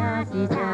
สวั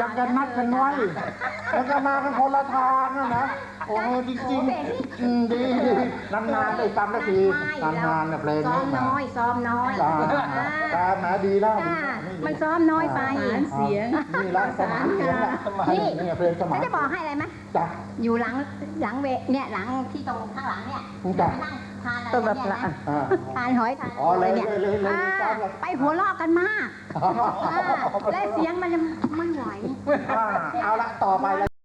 ยังกันนัดกันไว้แล้วก็มากันคนละทางนะนะโอ้โหจริงๆอืมดีดีนานๆได้ฟังสักทีนานๆนะเพลงซ้อนี้มมาน้อย ซ้อมน้อยตาตาหาดีแล้วจ้ามันซ้อมน้อยไป เสียง นี่ละสมานเสียงละนี่นี่เพลงสมาฉันนจะบอกให้อะไรไหมจ้ะ อยู่หลังหลังเวเนี่ยหลังที่ตรงข้างหลังเนี่ยจ้ะไปนั่งทานอะไรต้องแบบเนี่ยนะอ่า ทานหอยทานอ๋ออะไรเลยเนี่ยเลยเลยเลยอ่าจ้ะเลย ไปหัวเราะกันมากอ่าและเสียงมันจะไม่ไหว อ่าเอาละต่อไปแล้ว